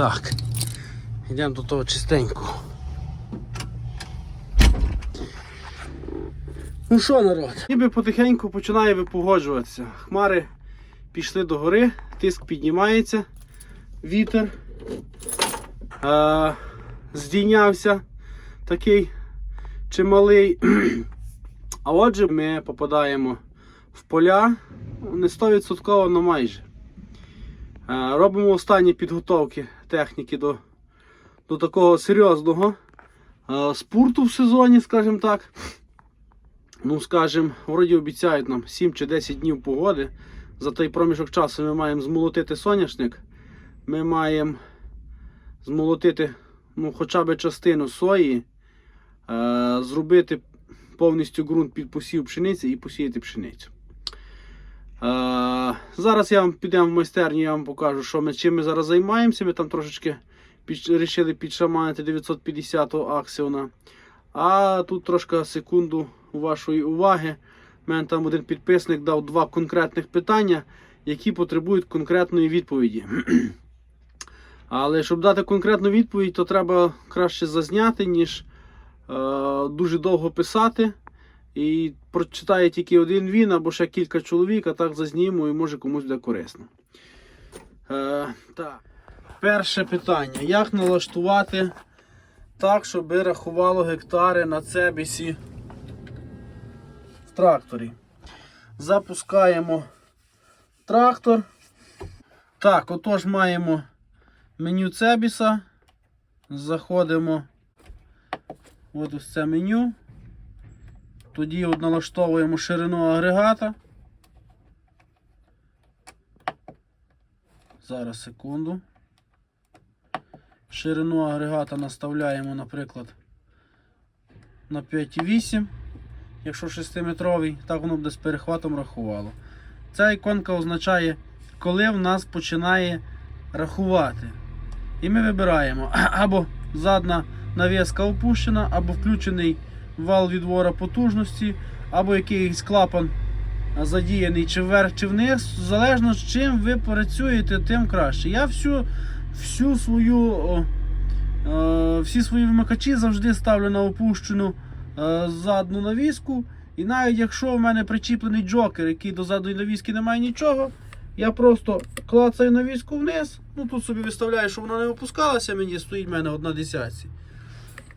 Так. Йдемо до того чистенького. Ну що, народ? Ніби потихеньку починає випогоджуватися. Хмари пішли до гори, тиск піднімається, вітер е- здійнявся такий чималий. А отже, ми попадаємо в поля не 100%, але майже. Робимо останні підготовки техніки до, до такого серйозного е, спорту в сезоні, скажімо так. Ну, скажімо, вроді обіцяють нам 7 чи 10 днів погоди. За той проміжок часу ми маємо змолотити соняшник. Ми маємо змолотити ну, хоча б частину сої, е, зробити повністю ґрунт під посів пшениці і посіяти пшеницю. Зараз я вам підемо в майстерню, я вам покажу, що ми, чим ми зараз займаємося. Ми там трошечки під, рішили підшаманити 950-го аксіона. А тут трошки секунду вашої уваги. У мене там один підписник дав два конкретних питання, які потребують конкретної відповіді. Але щоб дати конкретну відповідь, то треба краще зазняти, ніж е, дуже довго писати. І прочитає тільки один він або ще кілька чоловік, а так зазніму і може комусь буде корисно. Е, так. Перше питання. Як налаштувати так, щоб рахувало гектари на цебісі в тракторі? Запускаємо трактор. Так, отож маємо меню Цебіса. Заходимо от ось це меню. Тоді от налаштовуємо ширину агрегата. Зараз секунду. Ширину агрегата наставляємо, наприклад, на 5,8. Якщо 6-метровий, так воно буде з перехватом рахувало. Ця іконка означає, коли в нас починає рахувати. І ми вибираємо або задна навіска опущена, або включений вал відвора потужності, або якийсь клапан задіяний чи вверх, чи вниз. Залежно з чим ви працюєте, тим краще. Я всю, всю свою, е, всі свої вимикачі завжди ставлю на опущену е, задну навіску. І навіть якщо в мене причіплений джокер, який до задної навіски не має нічого, я просто клацаю навіску вниз. Ну тут собі виставляю, щоб вона не опускалася, мені стоїть в мене одна десятці.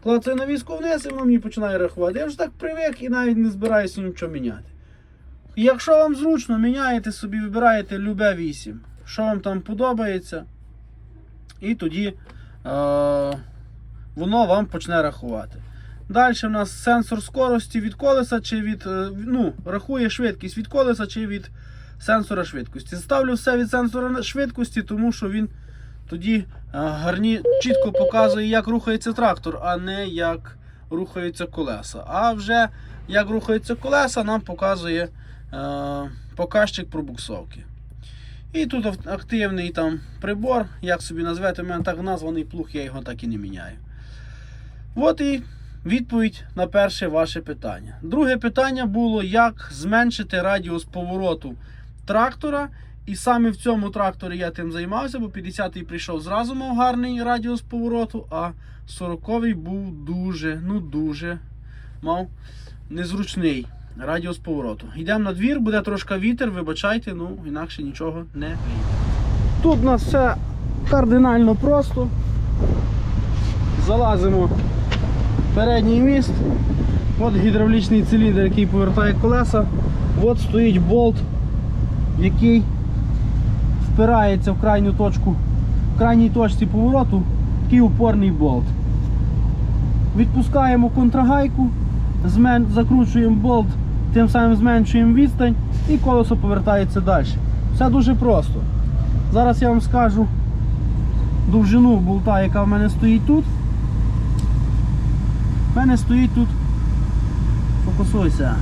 Клацаю навіску вниз і воно мені починає рахувати. Я вже так привик і навіть не збираюся нічого міняти. Якщо вам зручно, міняєте собі, вибираєте любе 8, що вам там подобається, і тоді е- воно вам почне рахувати. Далі в нас сенсор скорості від колеса чи від. е, ну, рахує швидкість від колеса чи від сенсора швидкості. Ставлю все від сенсора швидкості, тому що він тоді е, гарні, чітко показує, як рухається трактор, а не як рухаються колеса. А вже як рухаються колеса, нам показує е, показчик пробуксовки. І тут активний там прибор, як собі назвете, у мене так названий плуг, я його так і не міняю. От і відповідь на перше ваше питання. Друге питання було, як зменшити радіус повороту трактора. І саме в цьому тракторі я тим займався, бо 50-й прийшов зразу мав гарний радіус повороту, а 40-й був дуже, ну дуже мав незручний радіус повороту. Йдемо на двір, буде трошки вітер, вибачайте, ну інакше нічого не вийде. Тут у нас все кардинально просто. Залазимо в передній міст. От гідравлічний циліндр, який повертає колеса. От стоїть болт, який впирається в крайню точку, в крайній точці повороту, такий упорний болт. Відпускаємо контрагайку, змен... закручуємо болт, тим самим зменшуємо відстань і колесо повертається далі. Все дуже просто. Зараз я вам скажу довжину болта, яка в мене стоїть тут. У мене стоїть тут, фокусуйся.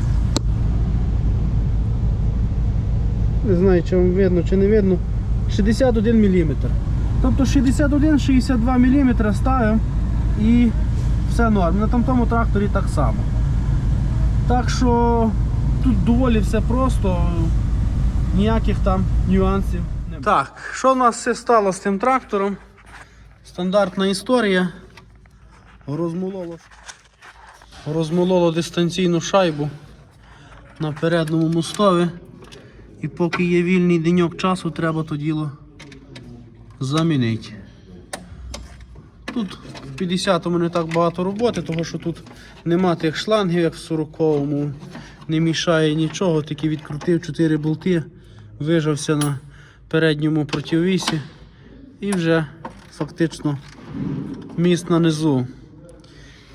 Не знаю, чи вам видно, чи не видно. 61 мм. Тобто 61-62 мм ставимо і все норм. На тому тракторі так само. Так що тут доволі все просто, ніяких там нюансів немає. Так, що в нас все стало з цим трактором? Стандартна історія. Розмололо. Розмололо дистанційну шайбу на передньому мостові. І поки є вільний деньок часу, треба то діло замінити. Тут в 50-му не так багато роботи, тому що тут нема тих шлангів, як в 40-му. Не мішає нічого, тільки відкрутив 4 болти, вижався на передньому противвісі і вже фактично міст на низу.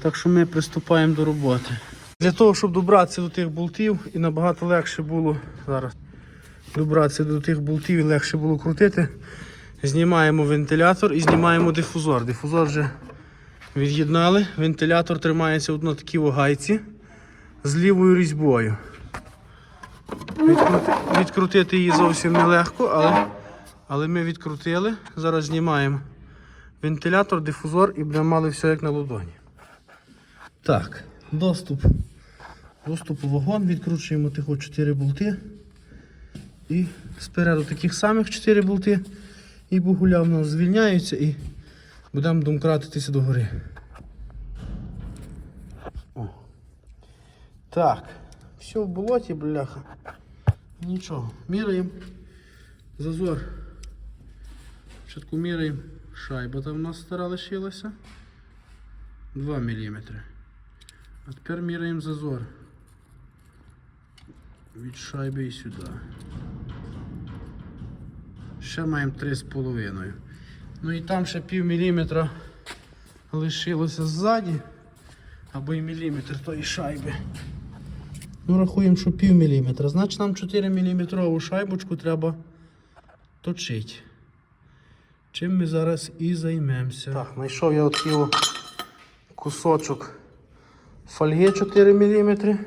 Так що ми приступаємо до роботи. Для того, щоб добратися до тих болтів і набагато легше було зараз добратися до тих болтів і легше було крутити, знімаємо вентилятор і знімаємо дифузор. Дифузор вже від'єднали, вентилятор тримається на такій вагайці з лівою різьбою. Відкрути, відкрутити її зовсім нелегко, але, але ми відкрутили. Зараз знімаємо вентилятор, дифузор і будемо мали все як на ладоні. Так, доступ. Доступ у вагон, відкручуємо тих 4 болти. І спереду таких самих 4 болти. І бугуля в нас звільняються і будемо домкратитися до гори. Так, все в болоті, бляха. Нічого, міряємо. Зазор. Спочатку міряємо. Шайба там у нас стара лишилася. 2 мм. А тепер міряємо зазор. Від шайби і сюди. Ще маємо 3,5. Ну і там ще пів міліметра лишилося ззаді. Або і міліметр тої шайби. Ну, рахуємо, що пів міліметра. Значить нам 4 мм шайбочку треба точити. Чим ми зараз і займемося. Так, знайшов я от кусочок фольги 4 мм.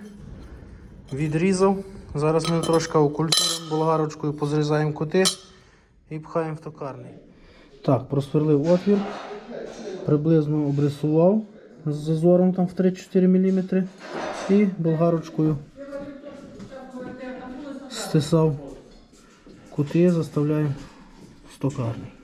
Відрізав. Зараз ми трошки окультуримо болгарочкою, позрізаємо кути і пхаємо в токарний. Так, просверлив отвір, приблизно обрисував з зазором там в 3-4 мм і болгарочкою стисав кути, заставляємо в стокарний.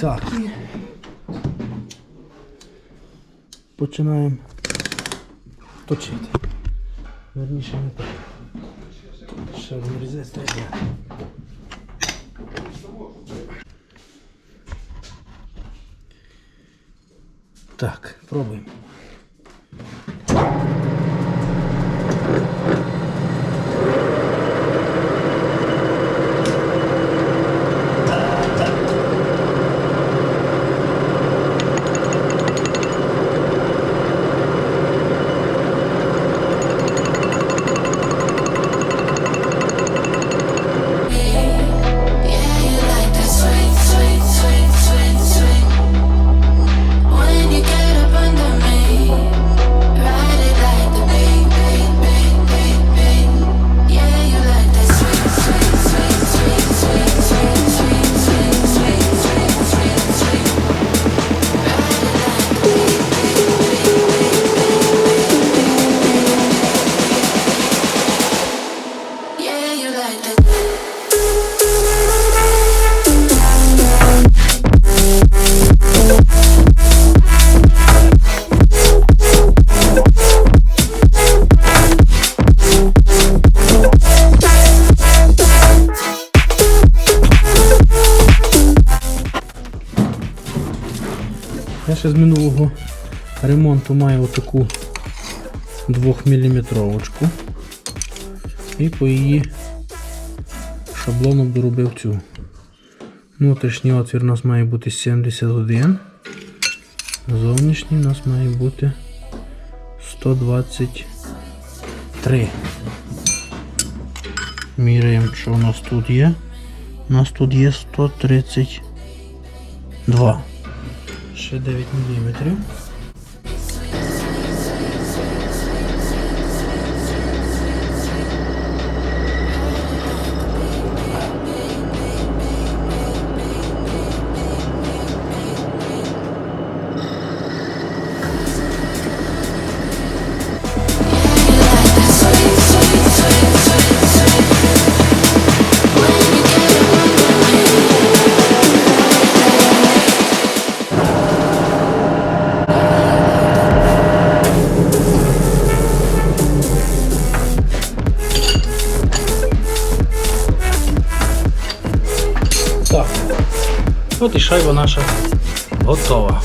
Так. І починаємо точити. Верніше не так. Ще один різець треба. Так, пробуємо. Ще з минулого ремонту маю отаку 2 мм і по її шаблоном доробив цю. Внутрішній отвір у нас має бути 71, зовнішній у нас має бути 123. Міряємо, що у нас тут є. У нас тут є 132. Ще 9 мм. От і шайба наша готова.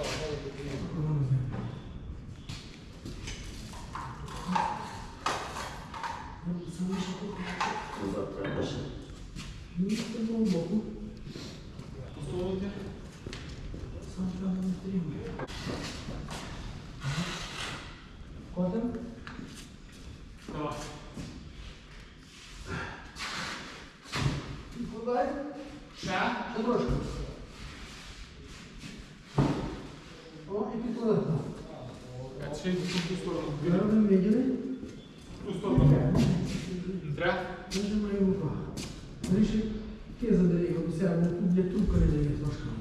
Oh, hey. Йдемо до трактора.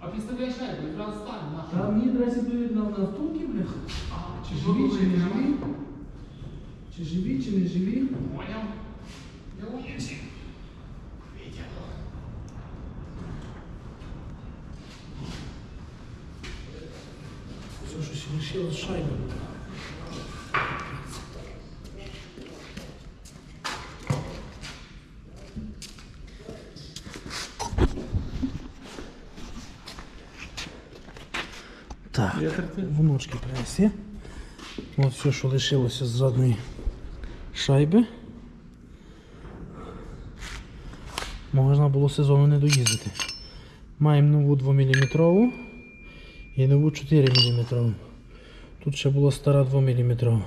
А підставляєш шайбу, якраз стань нашу. Та мені треба на, втулки, бляха. А, Чи живі, чи не живі? Чи живі, чи не живі? Поняв? Я уїдь. Все, щось лишилось шайба. Так, внучки принеси. От все, що лишилося з задньої шайби. Можна було сезону не доїздити. Маємо нову 2 мм і нову 4 мм. Тут ще була стара 2 мм.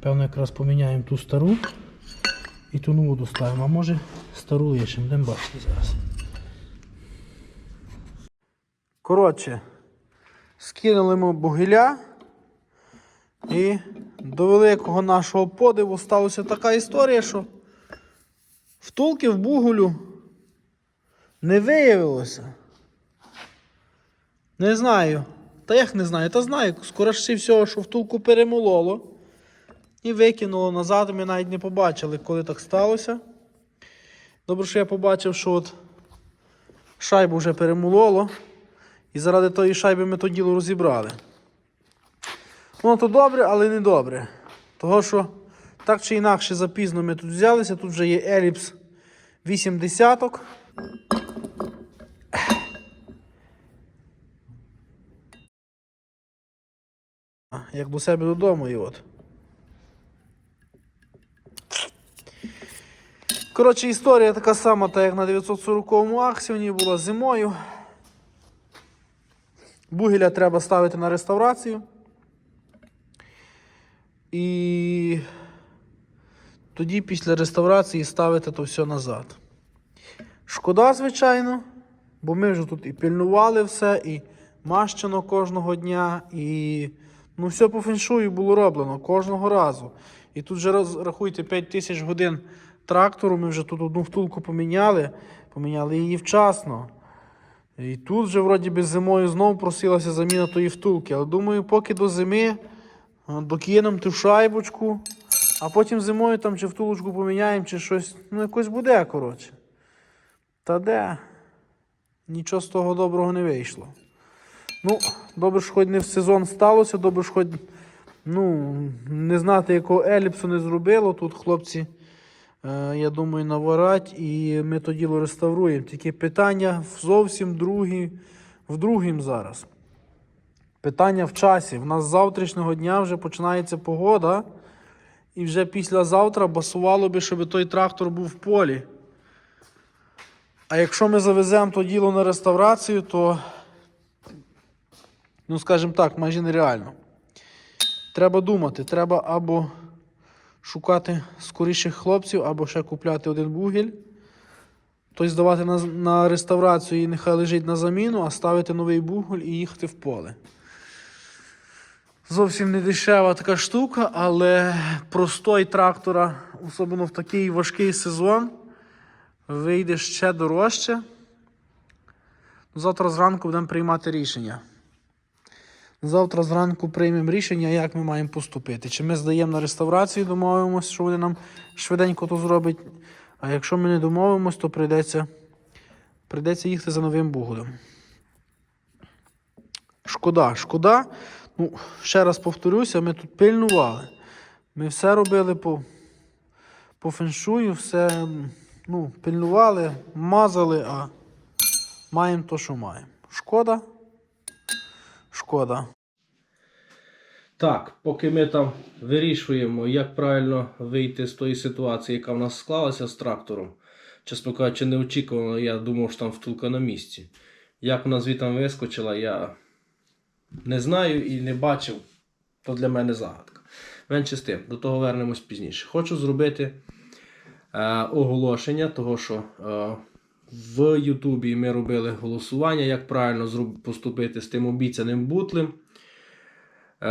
Певно, якраз поміняємо ту стару і ту нову доставимо. А може стару лишимо, будемо бачити зараз. Коротше, скинули ми бугиля і до великого нашого подиву сталася така історія, що втулки в бугулю не виявилося. Не знаю. Та як не знаю, та знаю, скоріше всього, що втулку перемололо і викинуло назад. Ми навіть не побачили, коли так сталося. Добре, що я побачив, що от шайбу вже перемололо. І заради тої шайби ми то діло розібрали. Воно то добре, але не добре. Того, що так чи інакше запізно ми тут взялися, тут вже є еліпс 8 десяток. Як до себе додому і от. Коротше, історія така сама, та як на 940-му аксіоні була зимою. Бугеля треба ставити на реставрацію. І тоді після реставрації ставити то все назад. Шкода, звичайно, бо ми вже тут і пильнували все, і мащено кожного дня, і ну, все по феншую було роблено кожного разу. І тут роз- рахуйте 5 тисяч годин трактору. Ми вже тут одну втулку поміняли, поміняли її вчасно. І тут вже вроді би зимою знову просилася заміна тої втулки. Але думаю, поки до зими е, докинемо ту шайбочку, а потім зимою там чи втулочку поміняємо, чи щось. Ну, якось буде, коротше. Та де? Нічого з того доброго не вийшло. Ну, добре, що хоч не в сезон сталося, добре, що хоч ну, не знати, якого еліпсу не зробило. Тут хлопці, я думаю, наварать, і ми то діло реставруємо. Тільки питання зовсім другі, в другім зараз. Питання в часі. В нас з завтрашнього дня вже починається погода, і вже післязавтра басувало би, щоб той трактор був в полі. А якщо ми завеземо то діло на реставрацію, то, ну скажімо так, майже нереально. Треба думати, треба або шукати скоріших хлопців, або ще купляти один бугель, той здавати на, на реставрацію і нехай лежить на заміну, а ставити новий бугель і їхати в поле. Зовсім не дешева така штука, але простой трактора, особливо в такий важкий сезон, вийде ще дорожче. Завтра зранку будемо приймати рішення. Завтра зранку приймемо рішення, як ми маємо поступити. Чи ми здаємо на реставрацію, домовимося, що вони нам швиденько то зроблять. А якщо ми не домовимося, то прийдеться, прийдеться їхати за новим бугодом. Шкода, шкода. Ну, ще раз повторюся, ми тут пильнували. Ми все робили по, по феншую, все ну, пильнували, мазали, а маємо то, що маємо. Шкода. Шкода. Так, поки ми там вирішуємо, як правильно вийти з тої ситуації, яка в нас склалася з трактором. Чесно кажучи, неочікувано, я думав, що там втулка на місці. Як вона звітом вискочила, я не знаю і не бачив. То для мене загадка. Менше з тим, до того вернемось пізніше. Хочу зробити е, оголошення, того що е, в Ютубі ми робили голосування, як правильно поступити з тим обіцяним бутлем. Е,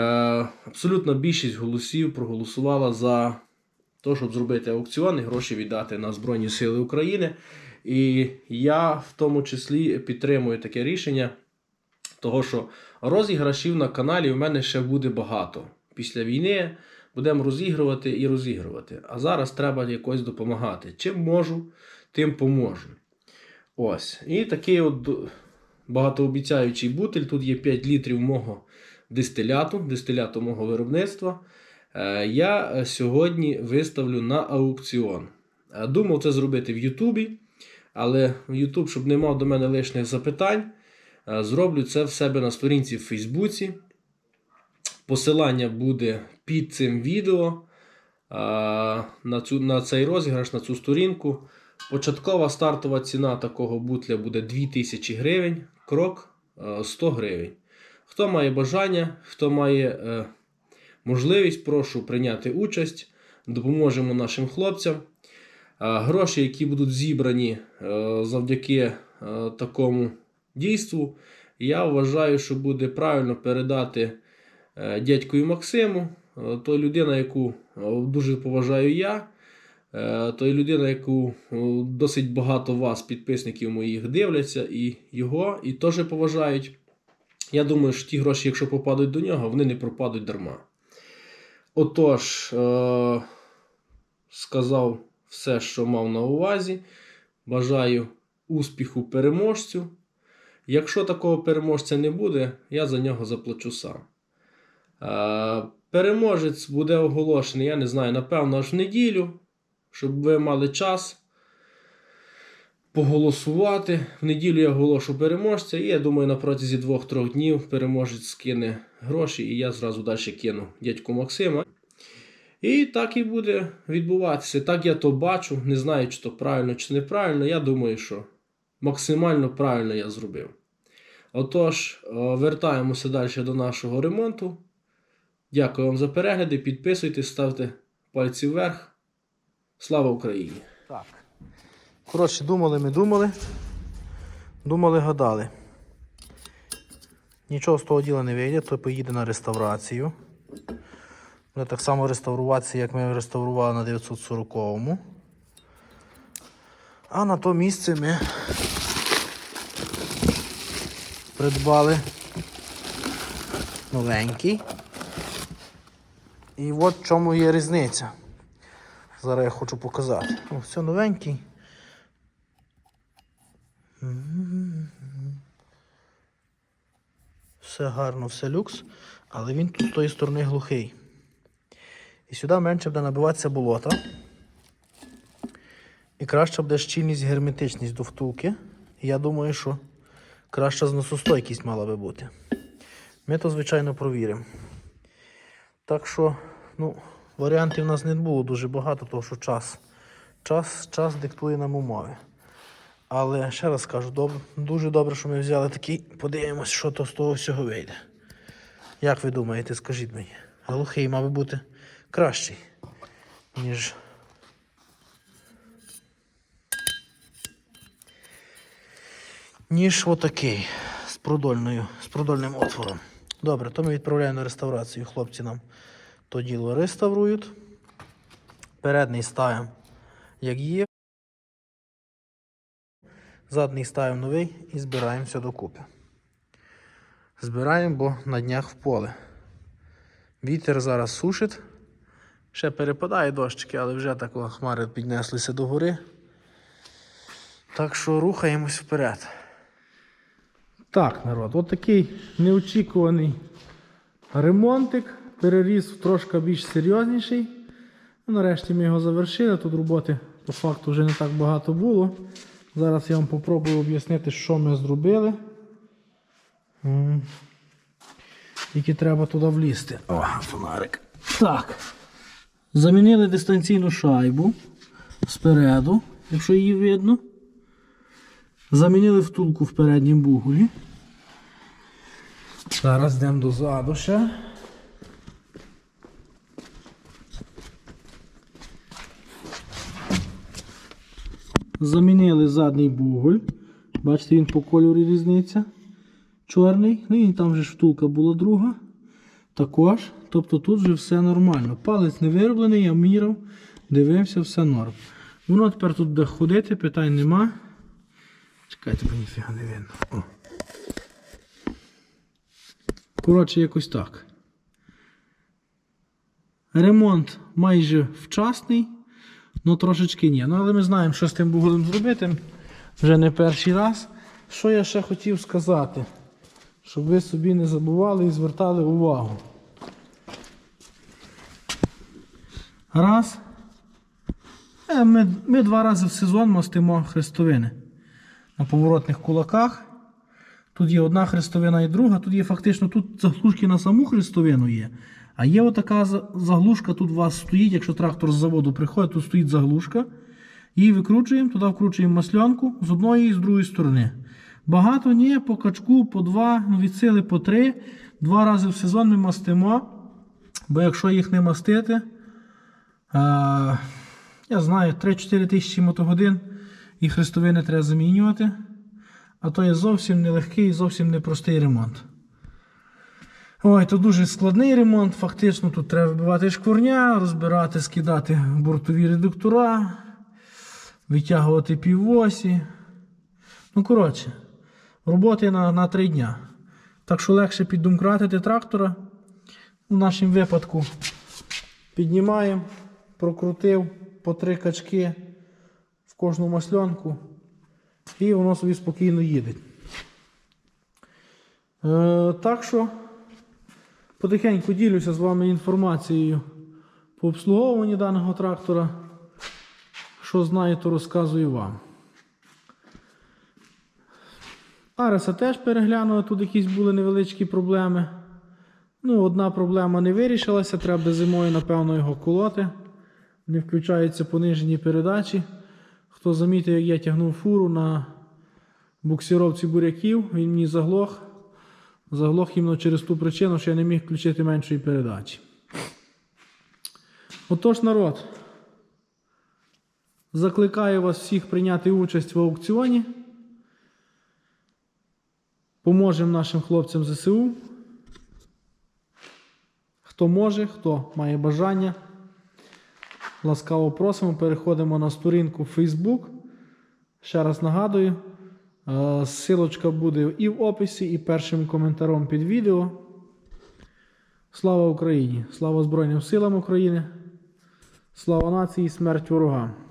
абсолютно більшість голосів проголосувала за те, щоб зробити аукціон і гроші віддати на Збройні Сили України. І я в тому числі підтримую таке рішення, того що розіграшів на каналі в мене ще буде багато. Після війни будемо розігрувати і розігрувати. А зараз треба якось допомагати. Чим можу, тим поможу. Ось. І такий от багатообіцяючий бутиль. Тут є 5 літрів мого дистиляту, дистиляту мого виробництва. Е, Я е, сьогодні виставлю на аукціон. Е, Думав це зробити в Ютубі, але в Ютуб, щоб не мав до мене лишніх запитань, зроблю це в себе на сторінці в Фейсбуці. Посилання буде під цим відео на, цю, на цей розіграш, на цю сторінку. Початкова стартова ціна такого бутля буде 2000 гривень, крок е, 100 гривень. Хто має бажання, хто має е, можливість, прошу прийняти участь, допоможемо нашим хлопцям. Е, Гроші, які будуть зібрані е, завдяки е, такому дійству, я вважаю, що буде правильно передати е, дядькові Максиму, е, той людина, яку е, дуже поважаю я. Е, То є людина, яку е, досить багато вас, підписників моїх, дивляться, і його і теж поважають. Я думаю, що ті гроші, якщо попадуть до нього, вони не пропадуть дарма. Отож, е- сказав все, що мав на увазі. Бажаю успіху переможцю. Якщо такого переможця не буде, я за нього заплачу сам. Е- переможець буде оголошений, я не знаю, напевно, аж в неділю щоб ви мали час поголосувати. В неділю я оголошу переможця, і я думаю, на протязі 2-3 днів переможець скине гроші, і я зразу далі кину дядьку Максима. І так і буде відбуватися. Так я то бачу, не знаю, чи то правильно, чи неправильно. Я думаю, що максимально правильно я зробив. Отож, вертаємося далі до нашого ремонту. Дякую вам за перегляди. Підписуйтесь, ставте пальці вверх. Слава Україні! Так. Коротше, думали ми думали. Думали, гадали. Нічого з того діла не вийде, то поїде на реставрацію. Буде так само реставруватися, як ми реставрували на 940-му. А на то місце ми придбали новенький. І от в чому є різниця. Зараз я хочу показати. О, все новенький. Все гарно, все люкс, але він тут з тої сторони глухий. І сюди менше буде набиватися болота. І краща буде щільність і герметичність до втулки. Я думаю, що краща зносостойкість мала би бути. Ми то, звичайно, провіримо. Так що, ну, варіантів у нас не було дуже багато, тому що час. Час, час диктує нам умови. Але ще раз кажу, доб... дуже добре, що ми взяли такий. Подивимось, що то з того всього вийде. Як ви думаєте, скажіть мені? Глухий, мав би бути кращий, ніж. Ніж отакий з продольною, з продольним отвором. Добре, то ми відправляємо на реставрацію. Хлопці нам то діло реставрують. Передній ставимо, як є. Задній ставимо новий і збираємося докупи. Збираємо, бо на днях в поле. Вітер зараз сушить. Ще перепадає дощики, але вже так хмари піднеслися до гори. Так що рухаємось вперед. Так, народ, от такий неочікуваний ремонтик. Переріс трошки більш серйозніший. Ну, нарешті ми його завершили. Тут роботи по факту вже не так багато було. Зараз я вам попробую об'яснити, що ми зробили. Тільки треба туди влізти. О, фонарик. Так. Замінили дистанційну шайбу спереду, якщо її видно. Замінили втулку в переднім бугулі. Зараз йдемо дозаду ще. Замінили задній буголь. Бачите, він по кольору різниця. Чорний. Ну і там же ж втулка була друга. Також. Тобто тут вже все нормально. Палець не вироблений, я міряв, дивився, все норм. Воно тепер тут буде ходити, питань нема. Чекайте, бо ніфіга не видно. О. Коротше, якось так. Ремонт майже вчасний, ну трошечки ні. Ну, але ми знаємо, що з тим бугулем зробити. Вже не перший раз. Що я ще хотів сказати? Щоб ви собі не забували і звертали увагу. Раз. Е, Ми, ми два рази в сезон мастимо хрестовини на поворотних кулаках. Тут є одна хрестовина і друга. Тут є фактично тут заглушки на саму хрестовину є. А є отака заглушка, тут у вас стоїть, якщо трактор з заводу приходить, тут стоїть заглушка. Її викручуємо, туди вкручуємо маслянку з одної і з другої сторони. Багато ні, по качку, по два, ну від сили по три. Два рази в сезон ми мастимо. Бо якщо їх не мастити, а, я знаю, 3-4 тисячі мотогодин і хрестовини треба замінювати. А то є зовсім нелегкий і зовсім непростий ремонт. Ой, то дуже складний ремонт. Фактично тут треба вибивати шкурня, розбирати, скидати бортові редуктора, витягувати півосі. Ну, коротше, роботи на, на 3 дня. Так що легше піддумкратити трактора. У нашому випадку піднімаємо, прокрутив по три качки в кожну масльонку. І воно собі спокійно їде. Е, так що потихеньку ділюся з вами інформацією по обслуговуванні даного трактора. Що знаю, то розказую вам. Ареса теж переглянули, тут якісь були невеличкі проблеми. Ну, одна проблема не вирішилася, треба зимою, напевно, його колоти. Не включаються понижені передачі. Хто замітив, як я тягнув фуру на буксировці буряків, він мені заглох. Заглох іменно через ту причину, що я не міг включити меншої передачі. Отож, народ. Закликаю вас всіх прийняти участь в аукціоні. Поможемо нашим хлопцям ЗСУ. Хто може, хто має бажання. Ласкаво просимо. Переходимо на сторінку Facebook. Ще раз нагадую. Е, Силочка буде і в описі, і першим коментаром під відео. Слава Україні! Слава Збройним силам України! Слава нації, смерть ворогам!